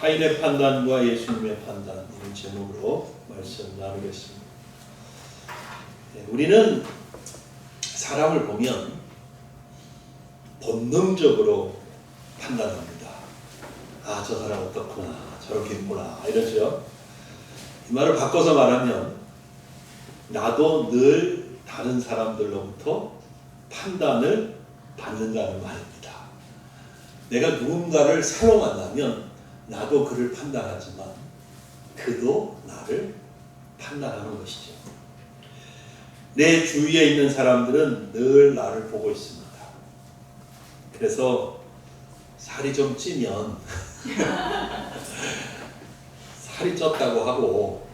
타인의 판단과 예수님의 판단 이런 제목으로 말씀 나누겠습니다. 네, 우리는 사람을 보면 본능적으로 판단합니다. 아, 저 사람 어떻구나, 저렇게 있구나, 이러죠. 이 말을 바꿔서 말하면, 나도 늘 다른 사람들로부터 판단을 받는다는 말입니다. 내가 누군가를 새로 만나면, 나도 그를 판단하지만, 그도 나를 판단하는 것이죠. 내 주위에 있는 사람들은 늘 나를 보고 있습니다. 그래서 살이 좀 찌면 살이 쪘다고 하고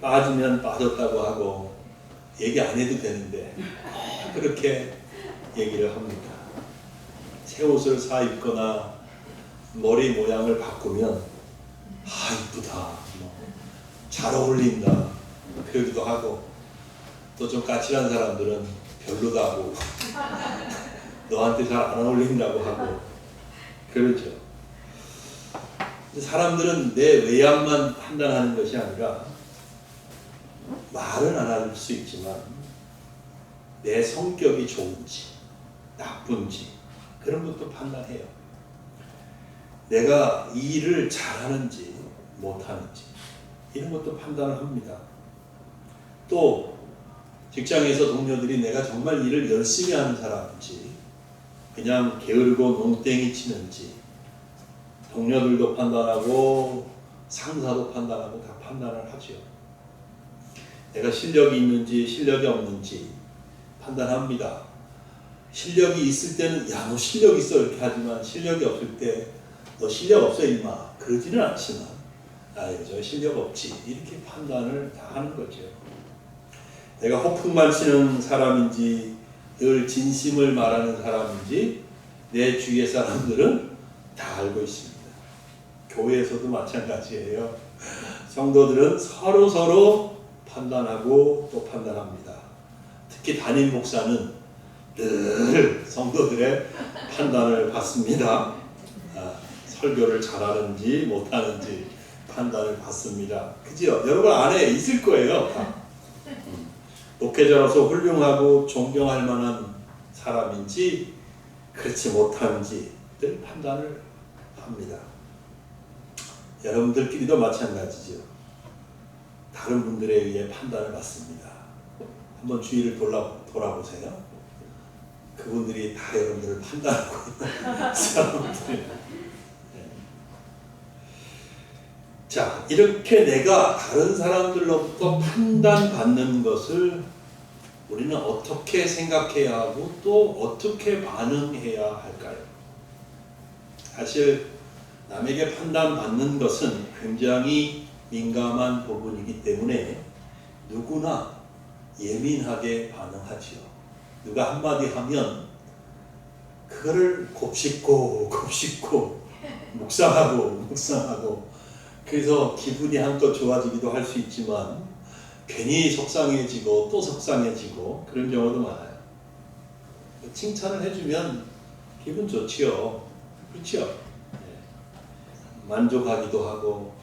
빠지면 빠졌다고 하고 얘기 안 해도 되는데 그렇게 얘기를 합니다. 새 옷을 사 입거나 머리 모양을 바꾸면 아 이쁘다, 뭐 잘 어울린다 그러기도 하고 또 좀 까칠한 사람들은 별로다고 너한테 잘 안 어울린다고 하고 그렇죠. 사람들은 내 외양만 판단하는 것이 아니라 말은 안 할 수 있지만 내 성격이 좋은지 나쁜지 그런 것도 판단해요. 내가 이 일을 잘하는지 못하는지 이런 것도 판단을 합니다. 또 직장에서 동료들이 내가 정말 일을 열심히 하는 사람인지 그냥 게으르고 농땡이 치는지 동료들도 판단하고 상사도 판단하고 다 판단을 하죠. 내가 실력이 있는지 실력이 없는지 판단합니다. 실력이 있을 때는 야 너 실력 있어 이렇게 하지만 실력이 없을 때 너 실력 없어 임마 그러지는 않지만 아유 저 실력 없지 이렇게 판단을 다 하는 거죠. 내가 호풍만 치는 사람인지 늘 진심을 말하는 사람인지 내 주위의 사람들은 다 알고 있습니다. 교회에서도 마찬가지예요. 성도들은 서로 서로 판단하고 또 판단합니다. 특히 담임 목사는 늘 성도들의 판단을 받습니다. 아, 설교를 잘하는지 못하는지 판단을 받습니다. 그죠? 여러분 안에 있을 거예요. 다. 음. 목회자로서 훌륭하고 존경할 만한 사람인지 그렇지 못한지 늘 판단을 합니다. 여러분들끼리도 마찬가지죠. 다른 분들에 의해 판단을 받습니다. 한번 주위를 돌아, 돌아보세요. 그분들이 다 여러분들을 판단하고 있는 사람들. 네. 자, 이렇게 내가 다른 사람들로부터 판단받는 것을 우리는 어떻게 생각해야 하고 또 어떻게 반응해야 할까요? 사실 남에게 판단받는 것은 굉장히 민감한 부분이기 때문에 누구나 예민하게 반응하지요. 누가 한마디 하면 그거를 곱씹고 곱씹고 묵상하고 묵상하고 그래서 기분이 한껏 좋아지기도 할 수 있지만 괜히 속상해지고 또 속상해지고 그런 경우도 많아요. 칭찬을 해주면 기분 좋지요. 그렇죠? 네. 만족하기도 하고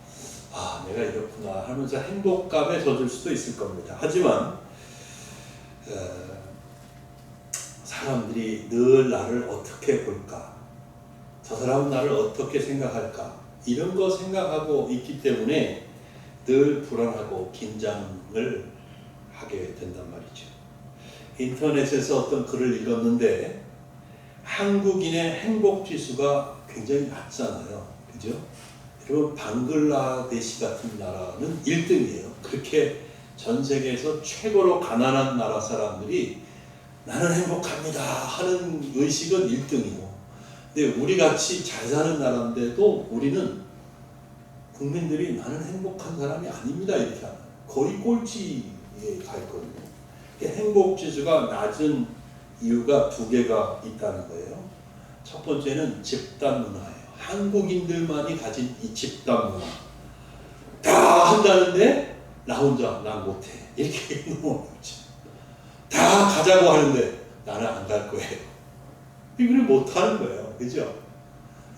아 내가 이렇구나 하면서 행복감에 젖을 수도 있을 겁니다. 하지만 어, 사람들이 늘 나를 어떻게 볼까? 저 사람은 나를 어떻게 생각할까? 이런 거 생각하고 있기 때문에 늘 불안하고 긴장을 하게 된단 말이죠. 인터넷에서 어떤 글을 읽었는데 한국인의 행복 지수가 굉장히 낮잖아요. 그죠? 여러분 방글라데시 같은 나라는 1등이에요. 그렇게 전 세계에서 최고로 가난한 나라 사람들이 나는 행복합니다 하는 의식은 1등이고 근데 우리 같이 잘 사는 나라인데도 우리는 국민들이 나는 행복한 사람이 아닙니다 이렇게 하는 거의 꼴찌에 가 있거든요. 행복 지수가 낮은 이유가 두 개가 있다는 거예요. 첫 번째는 집단 문화예요. 한국인들만이 가진 이 집단 문화. 다 한다는데 나 혼자 나 못해 이렇게 너무 어렵죠. 다 가자고 하는데 나는 안 갈 거예요. 이걸 못하는 거예요. 그죠?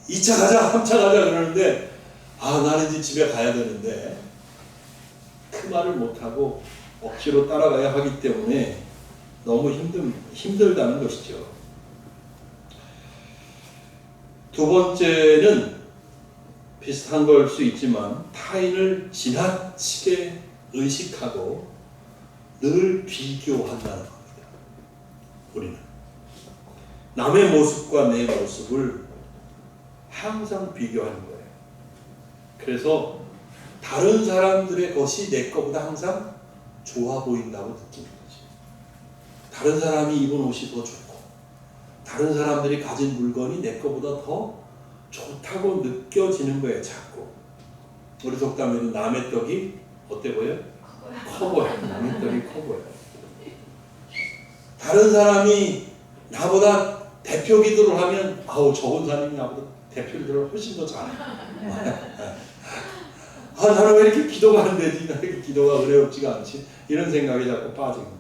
2차 가자, 3차 가자 그러는데 아 나는 이제 집에 가야 되는데 그 말을 못하고 억지로 따라가야 하기 때문에 너무 힘든, 힘들다는 것이죠. 두 번째는 비슷한 걸 수 있지만 타인을 지나치게 의식하고 늘 비교한다는 겁니다. 우리는 남의 모습과 내 모습을 항상 비교하는 거예요. 그래서 다른 사람들의 것이 내 것보다 항상 좋아 보인다고 느끼는 거지. 다른 사람이 입은 옷이 더 좋고, 다른 사람들이 가진 물건이 내 것보다 더 좋다고 느껴지는 거예요, 자꾸. 우리 속담에는 남의 떡이 어때 보여? 커 보여. 남의 떡이 커 보여. 다른 사람이 나보다 대표 기도를 하면 아우 저 권사님이 나보다 대표 기도를 훨씬 더 잘해. 아 나는 왜 이렇게 기도가 안 되지? 나 이렇게 기도가 어렵지가 않지? 이런 생각이 자꾸 거예요.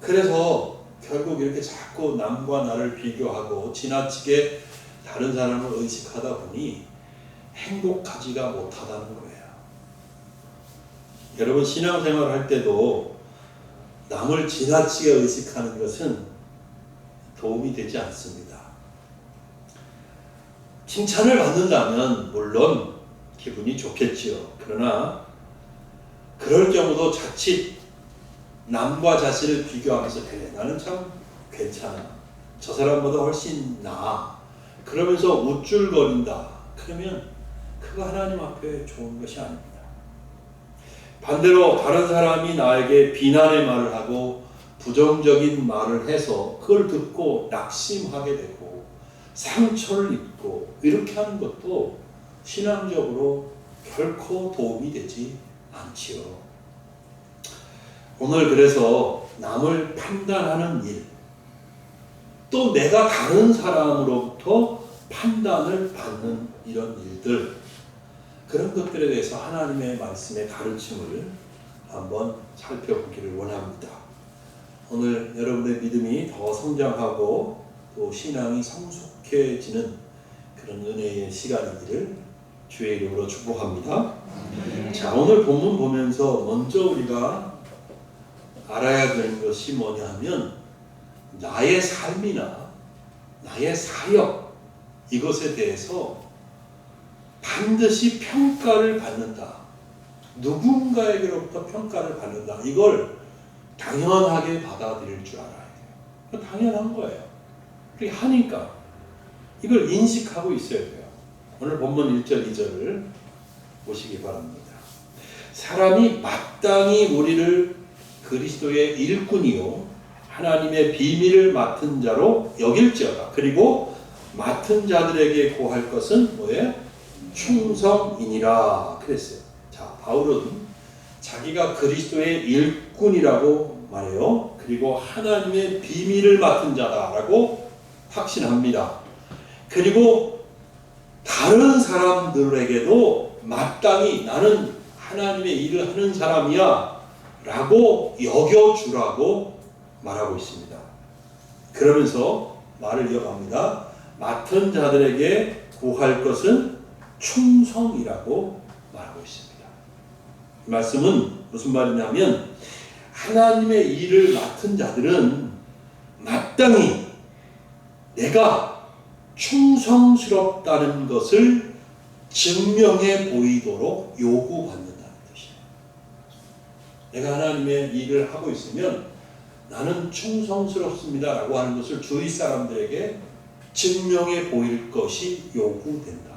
그래서 결국 이렇게 자꾸 남과 나를 비교하고 지나치게 다른 사람을 의식하다 보니 행복하지가 못하다는 거예요. 여러분 신앙생활 할 때도 남을 지나치게 의식하는 것은 도움이 되지 않습니다. 칭찬을 받는다면 물론 기분이 좋겠지요. 그러나 그럴 경우도 자칫 남과 자신을 비교하면서 그래 나는 참 괜찮아. 저 사람보다 훨씬 나아. 그러면서 우쭐거린다. 그러면 그거 하나님 앞에 좋은 것이 아닙니다. 반대로 다른 사람이 나에게 비난의 말을 하고 부정적인 말을 해서 그걸 듣고 낙심하게 되고 상처를 입고 이렇게 하는 것도 신앙적으로 결코 도움이 되지 않지요. 오늘 그래서 남을 판단하는 일, 또 내가 다른 사람으로부터 판단을 받는 이런 일들, 그런 것들에 대해서 하나님의 말씀의 가르침을 한번 살펴보기를 원합니다. 오늘 여러분의 믿음이 더 성장하고 또 신앙이 성숙해지는 그런 은혜의 시간이기를 주의 이름으로 축복합니다. 자, 오늘 본문 보면서 먼저 우리가 알아야 되는 것이 뭐냐 하면 나의 삶이나 나의 사역 이것에 대해서 반드시 평가를 받는다. 누군가에게로부터 평가를 받는다. 이걸 당연하게 받아들일 줄 알아야 돼요. 당연한 거예요. 그렇게 하니까 이걸 인식하고 있어야 돼요. 오늘 본문 1절, 2절을 보시기 바랍니다. 사람이 마땅히 우리를 그리스도의 일꾼이요 하나님의 비밀을 맡은 자로 여길지어다. 그리고 맡은 자들에게 고할 것은 뭐예요? 충성이니라 그랬어요. 자, 바울은 자기가 그리스도의 일꾼이라고 말해요. 그리고 하나님의 비밀을 맡은 자다라고 확신합니다. 그리고 다른 사람들에게도 마땅히 나는 하나님의 일을 하는 사람이야 라고 여겨주라고 말하고 있습니다. 그러면서 말을 이어갑니다. 맡은 자들에게 구할 것은 충성이라고 말하고 있습니다. 이 말씀은 무슨 말이냐면 하나님의 일을 맡은 자들은 마땅히 내가 충성스럽다는 것을 증명해 보이도록 요구받는다는 뜻이에요. 내가 하나님의 일을 하고 있으면 나는 충성스럽습니다 라고 하는 것을 주위 사람들에게 증명해 보일 것이 요구된다.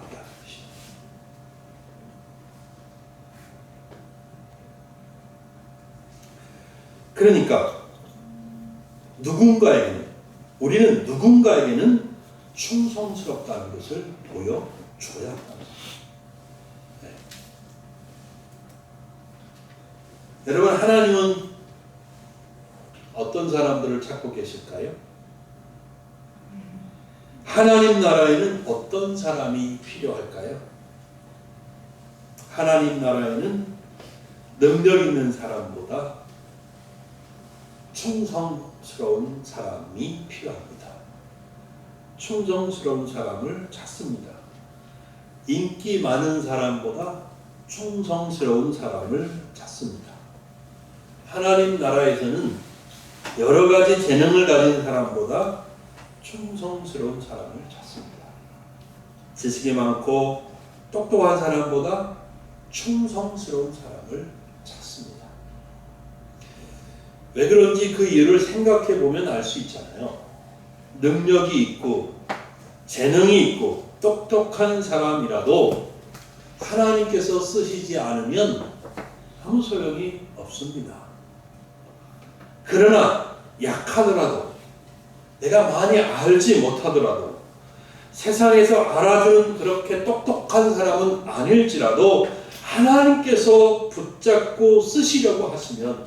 그러니까 누군가에게는 우리는 누군가에게는 충성스럽다는 것을 보여줘야 합니다. 네. 여러분 하나님은 어떤 사람들을 찾고 계실까요? 하나님 나라에는 어떤 사람이 필요할까요? 하나님 나라에는 능력 있는 사람보다 충성스러운 사람이 필요합니다. 충성스러운 사람을 찾습니다. 인기 많은 사람보다 충성스러운 사람을 찾습니다. 하나님 나라에서는 여러 가지 재능을 가진 사람보다 충성스러운 사람을 찾습니다. 지식이 많고 똑똑한 사람보다 충성스러운 사람을 찾습니다. 왜 그런지 그 이유를 생각해 보면 알 수 있잖아요. 능력이 있고 재능이 있고 똑똑한 사람이라도 하나님께서 쓰시지 않으면 아무 소용이 없습니다. 그러나 약하더라도 내가 많이 알지 못하더라도 세상에서 알아주는 그렇게 똑똑한 사람은 아닐지라도 하나님께서 붙잡고 쓰시려고 하시면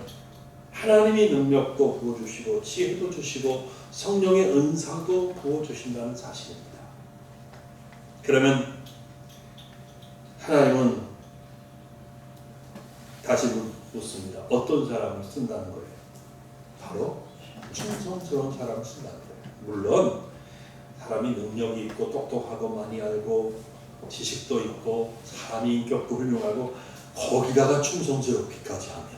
하나님이 능력도 부어주시고 지혜도 주시고 성령의 은사도 부어주신다는 사실입니다. 그러면 하나님은 다시 묻습니다. 어떤 사람을 쓴다는 거예요? 바로 충성스러운 사람을 쓴다는 거예요. 물론 사람이 능력이 있고 똑똑하고 많이 알고 지식도 있고 사람이 인격도 훌륭하고 거기다가 충성스럽기까지 하면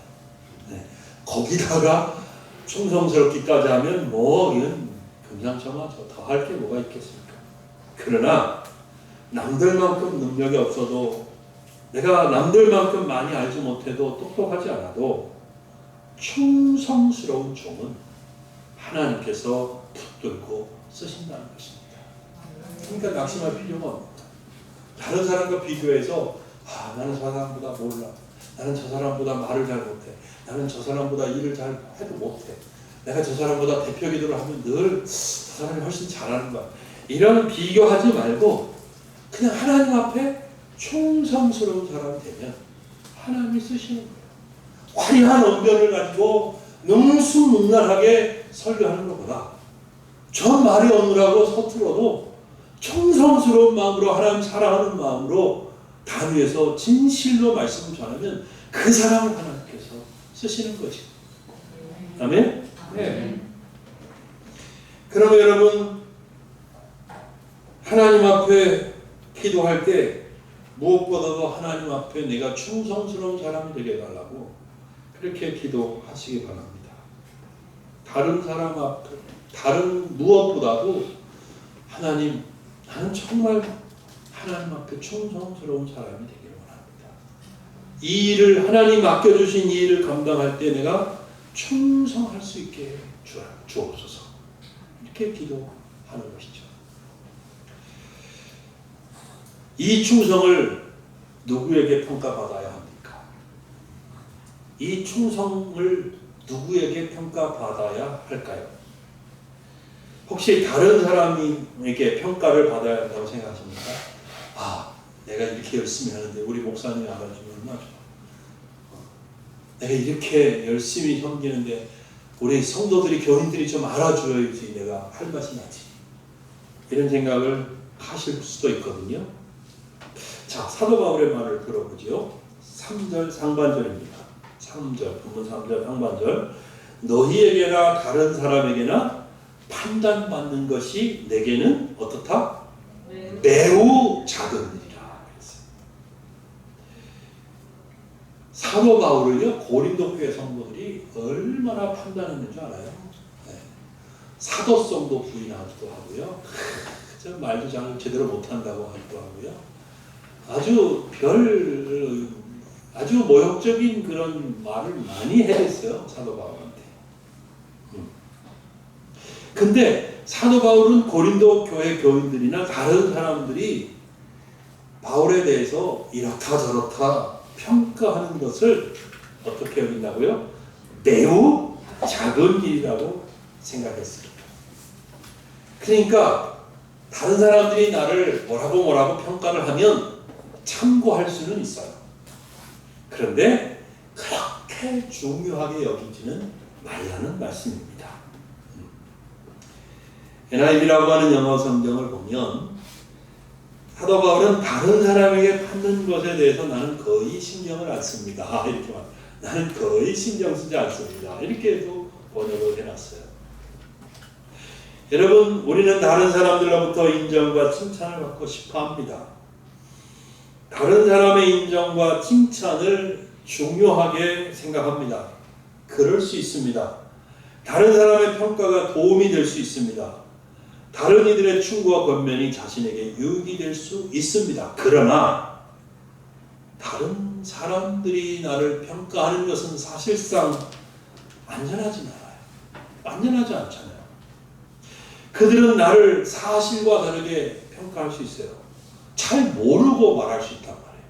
네. 거기다가 충성스럽기까지 하면 뭐 이건 금상첨화죠. 더 할 게 뭐가 있겠습니까? 그러나 남들만큼 능력이 없어도 내가 남들만큼 많이 알지 못해도 똑똑하지 않아도 충성스러운 종은 하나님께서 붙들고 쓰신다는 것입니다. 그러니까 낙심할 필요가 없다. 다른 사람과 비교해서 아, 나는 저 사람보다 몰라. 나는 저 사람보다 말을 잘 못해. 나는 저 사람보다 일을 잘 해도 못해. 내가 저 사람보다 대표 기도를 하면 늘 저 사람이 훨씬 잘하는 거야. 이런 비교하지 말고 그냥 하나님 앞에 충성스러운 사람이 되면 하나님이 쓰시는 거예요. 화려한 언변을 가지고 능수능란하게 설교하는 것보다 저 말이 없느라고 서툴어도 충성스러운 마음으로 하나님 사랑하는 마음으로 단위에서 진실로 말씀을 전하면 그 사람을 하나님께서 쓰시는 거지. 아멘? 네. 그러면 여러분 하나님 앞에 기도할 때 무엇보다도 하나님 앞에 내가 충성스러운 사람이 되게 해달라고 그렇게 기도하시기 바랍니다. 다른 사람 앞에 다른 무엇보다도 하나님 나는 정말 하나님 앞에 충성스러운 사람이 되기를 원합니다. 이 일을 하나님 맡겨주신 이 일을 감당할 때 내가 충성할 수 있게 주옵소서. 이렇게 기도하는 것이죠. 이 충성을 누구에게 평가받아야 합니까? 이 충성을 누구에게 평가받아야 할까요? 혹시 다른 사람에게 평가를 받아야 한다고 생각하십니까? 아, 내가 이렇게 열심히 하는데 우리 목사님이 알아주면 얼마나 좋아. 내가 이렇게 열심히 섬기는데 우리 성도들이 교인들이 좀 알아줘야지 내가 할 맛이 나지. 이런 생각을 하실 수도 있거든요. 자, 사도 바울의 말을 들어보지요. 3절 상반절입니다. 3절, 본문 3절 상반절. 너희에게나 다른 사람에게나 판단받는 것이 내게는 어떻다? 매우 매우 작은 일이라 그랬어요. 사도 바울을요 고린도 교회 성도들이 얼마나 판단했는 줄 알아요? 네. 사도성도 부인하기도 하고요. 저 말도 잘 제대로 못한다고 하기도 하고요. 아주 별 아주 모욕적인 그런 말을 많이 해댔어요 사도 바울한테. 음. 근데 사도 바울은 고린도 교회 교인들이나 다른 사람들이 바울에 대해서 이렇다 저렇다 평가하는 것을 어떻게 여긴다고요? 매우 작은 일이라고 생각했습니다. 그러니까 다른 사람들이 나를 뭐라고 뭐라고 평가를 하면 참고할 수는 있어요. 그런데 그렇게 중요하게 여기지는 말라는 말씀입니다. NIV라고 하는 영어 성경을 보면 사도 바울은 다른 사람에게 받는 것에 대해서 나는 거의 신경을 안 씁니다. 이렇게 말. 나는 거의 신경 쓰지 않습니다. 이렇게도 번역을 해놨어요. 여러분, 우리는 다른 사람들로부터 인정과 칭찬을 받고 싶어 합니다. 다른 사람의 인정과 칭찬을 중요하게 생각합니다. 그럴 수 있습니다. 다른 사람의 평가가 도움이 될 수 있습니다. 다른 이들의 충고와 권면이 자신에게 유익이 될 수 있습니다. 그러나 다른 사람들이 나를 평가하는 것은 사실상 안전하지 않아요. 안전하지 않잖아요. 그들은 나를 사실과 다르게 평가할 수 있어요. 잘 모르고 말할 수 있단 말이에요.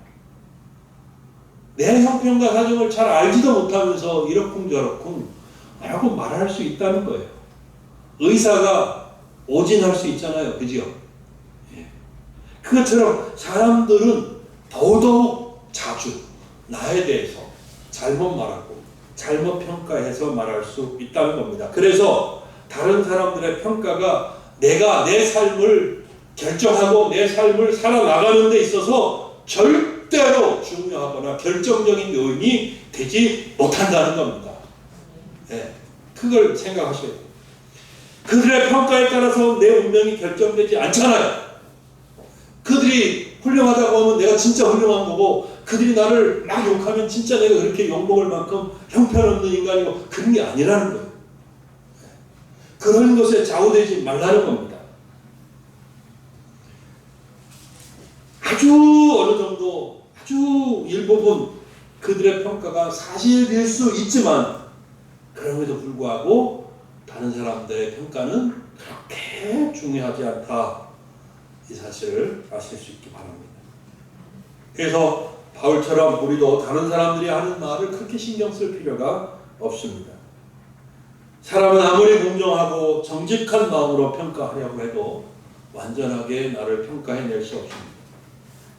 내 형편과 사정을 잘 알지도 못하면서 이러쿵저러쿵 라고 말할 수 있다는 거예요. 의사가 오진할 수 있잖아요. 그죠? 예. 그것처럼 사람들은 더더욱 자주 나에 대해서 잘못 말하고 잘못 평가해서 말할 수 있다는 겁니다. 그래서 다른 사람들의 평가가 내가 내 삶을 결정하고 내 삶을 살아나가는 데 있어서 절대로 중요하거나 결정적인 요인이 되지 못한다는 겁니다. 네, 그걸 생각하셔야 돼요. 그들의 평가에 따라서 내 운명이 결정되지 않잖아요. 그들이 훌륭하다고 하면 내가 진짜 훌륭한 거고 그들이 나를 막 욕하면 진짜 내가 그렇게 욕먹을 만큼 형편없는 인간이고 그런 게 아니라는 거예요. 그런 것에 좌우되지 말라는 겁니다. 아주 어느 정도 아주 일부분 그들의 평가가 사실일 수 있지만 그럼에도 불구하고 다른 사람들의 평가는 그렇게 중요하지 않다. 이 사실을 아실 수 있기 바랍니다. 그래서 바울처럼 우리도 다른 사람들이 하는 말을 그렇게 신경 쓸 필요가 없습니다. 사람은 아무리 공정하고 정직한 마음으로 평가하려고 해도 완전하게 나를 평가해낼 수 없습니다.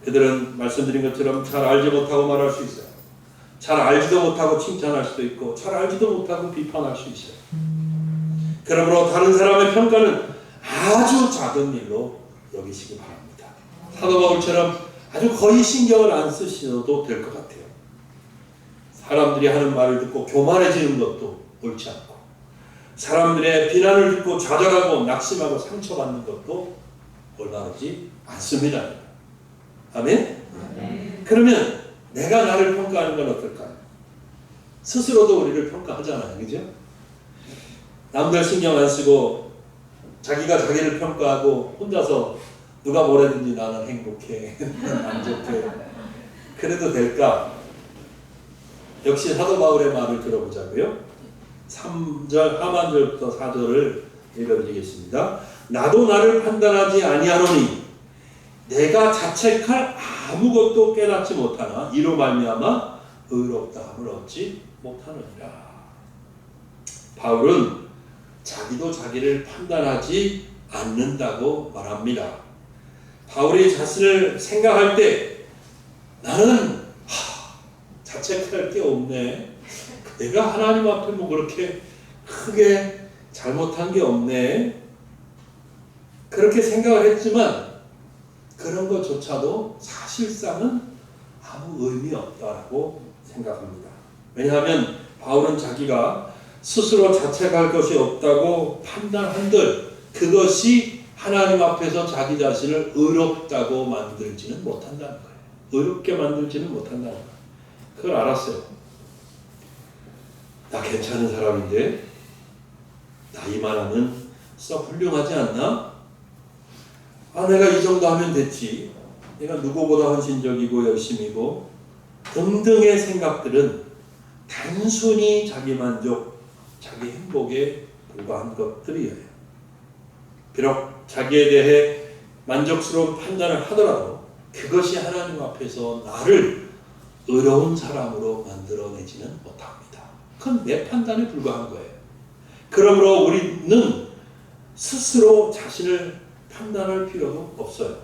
그들은 말씀드린 것처럼 잘 알지 못하고 말할 수 있어요. 잘 알지도 못하고 칭찬할 수도 있고 잘 알지도 못하고 비판할 수 있어요. 그러므로 다른 사람의 평가는 아주 작은 일로 여기시기 바랍니다. 사도 바울처럼 아주 거의 신경을 안 쓰셔도 될 것 같아요. 사람들이 하는 말을 듣고 교만해지는 것도 옳지 않고 사람들의 비난을 듣고 좌절하고 낙심하고 상처받는 것도 올바르지 않습니다. 아멘? 그러면 내가 나를 평가하는 건 어떨까요? 스스로도 우리를 평가하잖아요. 그죠? 남들 신경 안 쓰고 자기가 자기를 평가하고 혼자서 누가 뭐래든지 나는 행복해, 만족해. 그래도 될까? 역시 사도 바울의 말을 들어보자고요. 3절 하반절부터 4절을 읽어드리겠습니다. 나도 나를 판단하지 아니하노니 내가 자책할 아무것도 깨닫지 못하나 이로 말미암아 의롭다함을 얻지 못하느니라. 바울은 자기도 자기를 판단하지 않는다고 말합니다. 바울이 자신을 생각할 때 나는 하, 자책할 게 없네. 내가 하나님 앞에 뭐 그렇게 크게 잘못한 게 없네. 그렇게 생각을 했지만 그런 것조차도 사실상은 아무 의미 없다라고 생각합니다. 왜냐하면 바울은 자기가 스스로 자책할 것이 없다고 판단한들 그것이 하나님 앞에서 자기 자신을 의롭다고 만들지는 못한다는 거예요. 의롭게 만들지는 못한다는 거예요. 그걸 알았어요. 나 괜찮은 사람인데 나이만 하면 썩 훌륭하지 않나? 아 내가 이 정도 하면 됐지. 내가 누구보다 헌신적이고 열심이고 등등의 생각들은 단순히 자기 만족, 자기 행복에 불과한 것들이에요. 비록 자기에 대해 만족스러운 판단을 하더라도 그것이 하나님 앞에서 나를 의로운 사람으로 만들어내지는 못합니다. 그건 내 판단에 불과한 거예요. 그러므로 우리는 스스로 자신을 판단할 필요도 없어요.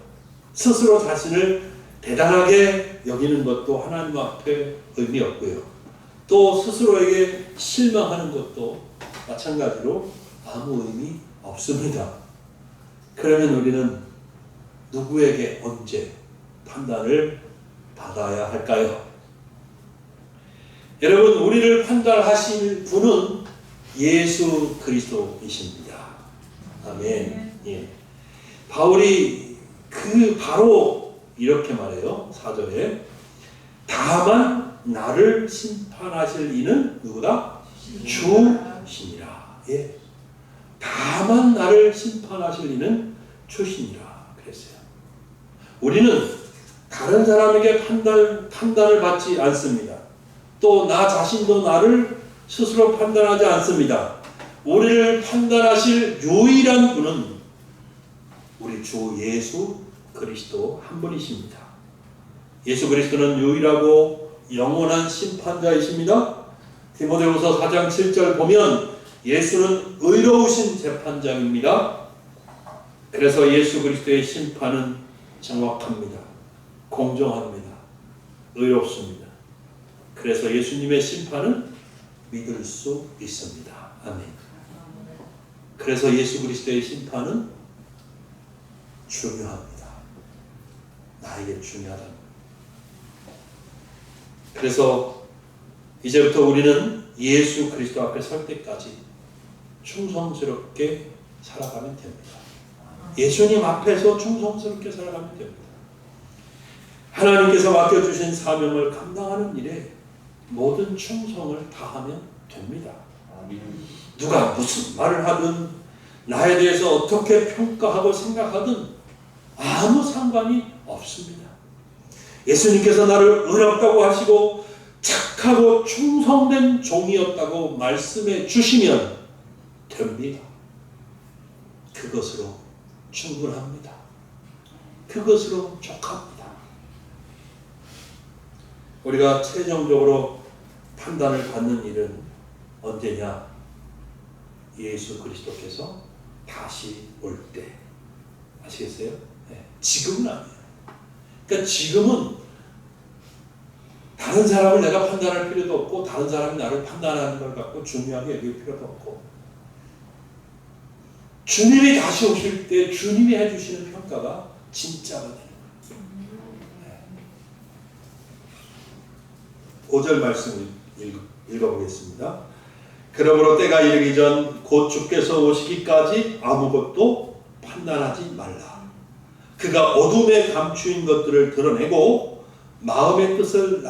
스스로 자신을 대단하게 여기는 것도 하나님 앞에 의미 없고요. 또 스스로에게 실망하는 것도 마찬가지로 아무 의미 없습니다. 그러면 우리는 누구에게 언제 판단을 받아야 할까요? 여러분, 우리를 판단하실 분은 예수 그리스도이십니다. 아멘. 예. 바울이 그 바로 이렇게 말해요. 4절에 다만 나를 심판하실 이는 누구다? 주시니라. 예. 다만 나를 심판하실 이는 주시니라. 그랬어요. 우리는 다른 사람에게 판단, 판단을 받지 않습니다. 또 나 자신도 나를 스스로 판단하지 않습니다. 우리를 판단하실 유일한 분은 우리 주 예수 그리스도 한 분이십니다. 예수 그리스도는 유일하고 영원한 심판자이십니다. 디모데후서 4장 7절 보면 예수는 의로우신 재판장입니다. 그래서 예수 그리스도의 심판은 정확합니다. 공정합니다. 의롭습니다. 그래서 예수님의 심판은 믿을 수 있습니다. 아멘. 그래서 예수 그리스도의 심판은 중요합니다. 나에게 중요하다. 그래서 이제부터 우리는 예수 그리스도 앞에 설 때까지 충성스럽게 살아가면 됩니다. 예수님 앞에서 충성스럽게 살아가면 됩니다. 하나님께서 맡겨주신 사명을 감당하는 일에 모든 충성을 다하면 됩니다. 누가 무슨 말을 하든 나에 대해서 어떻게 평가하고 생각하든 아무 상관이 없습니다. 예수님께서 나를 의롭다고 하시고 착하고 충성된 종이었다고 말씀해 주시면 됩니다. 그것으로 충분합니다. 그것으로 족합니다. 우리가 최종적으로 판단을 받는 일은 언제냐? 예수 그리스도께서 다시 올 때. 아시겠어요? 네. 지금은 아니에요. 그러니까 지금은 다른 사람을 내가 판단할 필요도 없고 다른 사람이 나를 판단하는 걸 갖고 중요하게 여길 필요도 없고 주님이 다시 오실 때 주님이 해주시는 평가가 진짜가 되는 거예요. 5절 말씀 읽, 읽어보겠습니다. 그러므로 때가 이르기 전 곧 주께서 오시기까지 아무것도 판단하지 말라. 그가 어둠에 감추인 것들을 드러내고 마음의 뜻을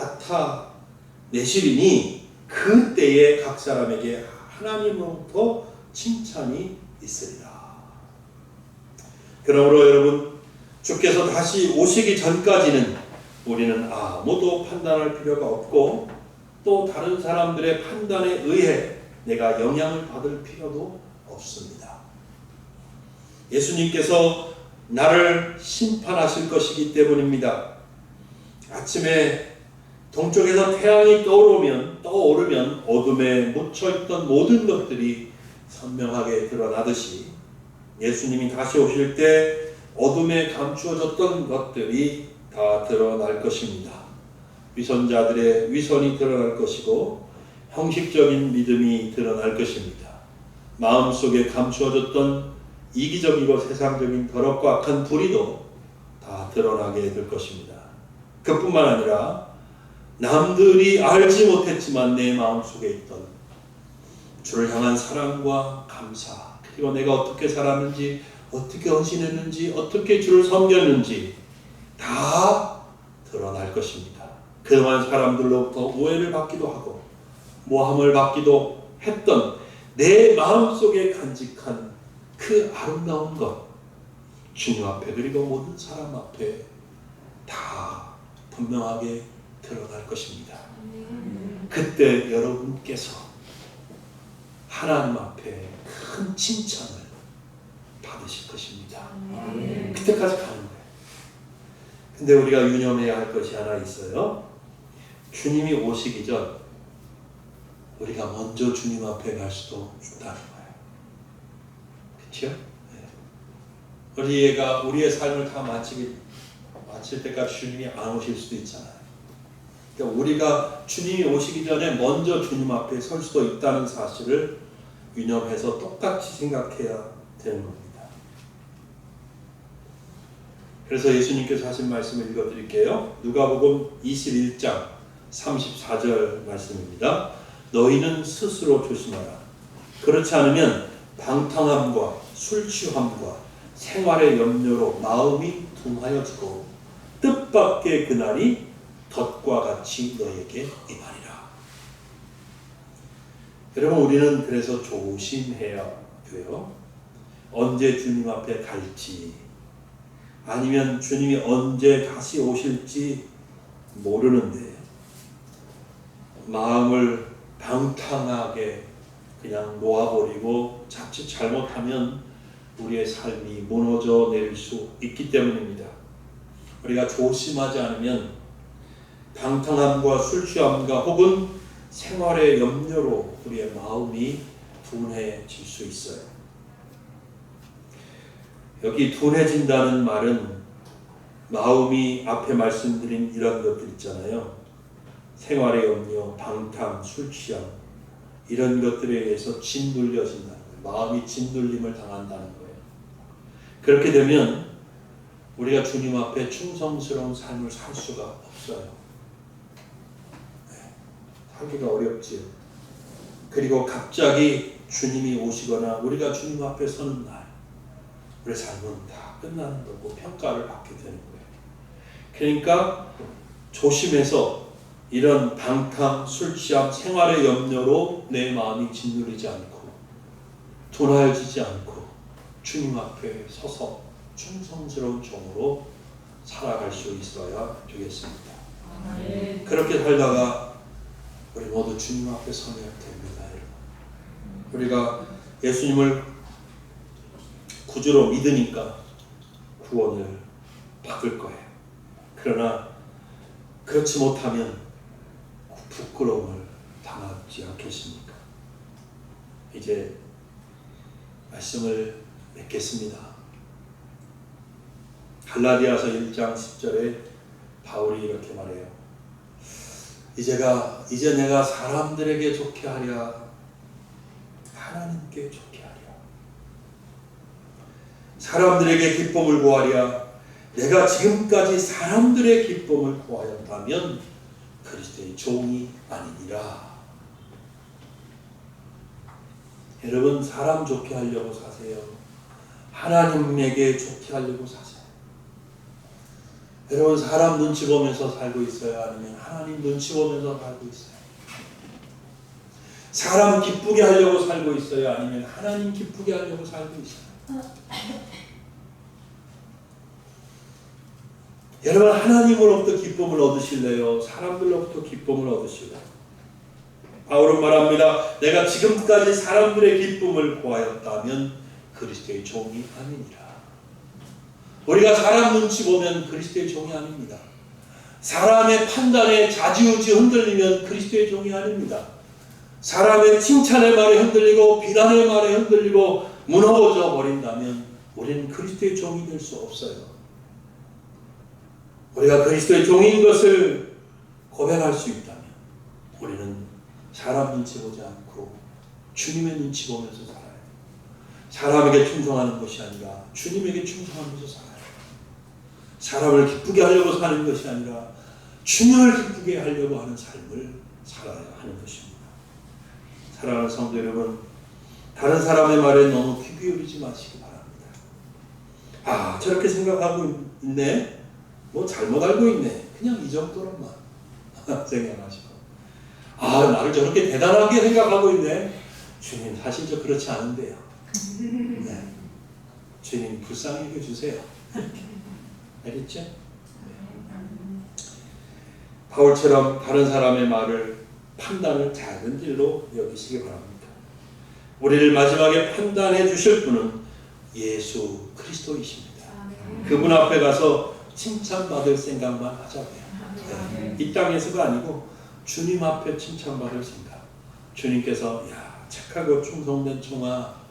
나타내시리니 그 때에 각 사람에게 하나님으로부터 칭찬이 있으리라. 그러므로 여러분 주께서 다시 오시기 전까지는 우리는 아무도 판단할 필요가 없고 또 다른 사람들의 판단에 의해 내가 영향을 받을 필요도 없습니다. 예수님께서 나를 심판하실 것이기 때문입니다. 아침에 동쪽에서 태양이 떠오르면 떠오르면 어둠에 묻혀 있던 모든 것들이 선명하게 드러나듯이 예수님이 다시 오실 때 어둠에 감추어졌던 것들이 다 드러날 것입니다. 위선자들의 위선이 드러날 것이고 형식적인 믿음이 드러날 것입니다. 마음속에 감추어졌던 이기적이고 세상적인 더럽고 악한 불의도 다 드러나게 될 것입니다. 그뿐만 아니라 남들이 알지 못했지만 내 마음속에 있던 주를 향한 사랑과 감사 그리고 내가 어떻게 살았는지 어떻게 헌신했는지 어떻게 주를 섬겼는지 다 드러날 것입니다. 그동안 사람들로부터 오해를 받기도 하고 모함을 받기도 했던 내 마음속에 간직한 그 아름다운 것 주님 앞에 그리고 모든 사람 앞에 다 분명하게 드러날 것입니다. 그때 여러분께서 하나님 앞에 큰 칭찬을 받으실 것입니다. 그때까지 가는 거예요. 근데 우리가 유념해야 할 것이 하나 있어요. 주님이 오시기 전 우리가 먼저 주님 앞에 갈 수도 있다는. 그렇죠? 네. 우리가 우리의 삶을 다 마치기 마칠 때까지 주님이 안 오실 수도 있잖아요. 그러니까 우리가 주님이 오시기 전에 먼저 주님 앞에 설 수도 있다는 사실을 유념해서 똑같이 생각해야 되는 겁니다. 그래서 예수님께서 하신 말씀을 읽어드릴게요. 누가복음 21장 34절 말씀입니다. 너희는 스스로 조심하라. 그렇지 않으면 방탕함과 술 취함과 생활의 염려로 마음이 둔하여지고 뜻밖의 그날이 덫과 같이 너에게 임하리라. 여러분 우리는 그래서 조심해야 돼요. 언제 주님 앞에 갈지 아니면 주님이 언제 다시 오실지 모르는데 마음을 방탕하게 그냥 놓아버리고 자칫 잘못하면 우리의 삶이 무너져 내릴 수 있기 때문입니다. 우리가 조심하지 않으면 방탕함과 술 취함과 혹은 생활의 염려로 우리의 마음이 둔해질 수 있어요. 여기 둔해진다는 말은 마음이 앞에 말씀드린 이런 것들 있잖아요. 생활의 염려, 방탕, 술 취함 이런 것들에 의해서 짓눌려진다는 거예요. 마음이 짓눌림을 당한다는 거예요. 그렇게 되면 우리가 주님 앞에 충성스러운 삶을 살 수가 없어요. 네, 살기가 어렵지요. 그리고 갑자기 주님이 오시거나 우리가 주님 앞에 서는 날 우리 삶은 다 끝나는 거고 평가를 받게 되는 거예요. 그러니까 조심해서 이런 방탕, 술 취함, 생활의 염려로 내 마음이 짓누르지 않고 둔하여지지 않고 주님 앞에 서서 충성스러운 종으로 살아갈 수 있어야 되겠습니다. 그렇게 살다가 우리 모두 주님 앞에 서면 됩니다, 여러분. 우리가 예수님을 구주로 믿으니까 구원을 받을 거예요. 그러나 그렇지 못하면 부끄러움을 당하지 않겠습니까? 이제 말씀을 맺겠습니다. 갈라디아서 1장 10절에 바울이 이렇게 말해요. 이제가 이제 내가 사람들에게 좋게 하랴 하나님께 좋게 하랴 사람들에게 기쁨을 구하랴 내가 지금까지 사람들의 기쁨을 구하였다면 그리스도의 종이 아니니라. 여러분 사람 좋게 하려고 사세요. 하나님에게 좋게 하려고 사세요. 여러분 사람 눈치 보면서 살고 있어요? 아니면 하나님 눈치 보면서 살고 있어요? 사람 기쁘게 하려고 살고 있어요? 아니면 하나님 기쁘게 하려고 살고 있어요? 여러분 하나님으로부터 기쁨을 얻으실래요? 사람들로부터 기쁨을 얻으실래요? 바울은 말합니다. 내가 지금까지 사람들의 기쁨을 구하였다면 그리스도의 종이 아니니라. 우리가 사람 눈치 보면 그리스도의 종이 아닙니다. 사람의 판단에 자지우지 흔들리면 그리스도의 종이 아닙니다. 사람의 칭찬의 말에 흔들리고 비난의 말에 흔들리고 무너져 버린다면 우리는 그리스도의 종이 될 수 없어요. 우리가 그리스도의 종인 것을 고백할 수 있다면 우리는 사람 눈치 보지 않고 주님의 눈치 보면서 살아요. 사람에게 충성하는 것이 아니라 주님에게 충성하면서 살아요. 사람을 기쁘게 하려고 사는 것이 아니라 주님을 기쁘게 하려고 하는 삶을 살아야 하는 것입니다. 사랑하는 성도 여러분, 다른 사람의 말에 너무 귀 기울이지 마시기 바랍니다. 아, 저렇게 생각하고 있네? 뭐 잘못 알고 있네. 그냥 이 정도로만 생각하시고. 아, 나를 저렇게 대단하게 생각하고 있네. 주님, 사실 저 그렇지 않은데요. 네. 주님, 불쌍히 해주세요. 알겠죠? 바울처럼 다른 사람의 말을 판단을 작은 일로 여기시기 바랍니다. 우리를 마지막에 판단해 주실 분은 예수 그리스도이십니다. 그분 앞에 가서 칭찬받을 생각만 하자고요. 네. 이 땅에서가 아니고 주님 앞에 칭찬받을 생각. 주님께서 야 착하고 충성된 종아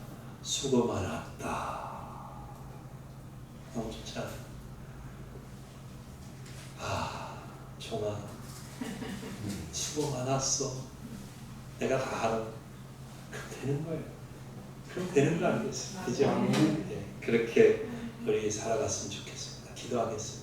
수고 많았다. 너무 좋지 않아요? 아 종아 수고 많았어. 내가 다 알아. 그럼 되는 거예요. 그럼 되는 거 아니겠어요? 그죠? 네, 그렇게 우리 살아갔으면 좋겠습니다. 기도하겠습니다.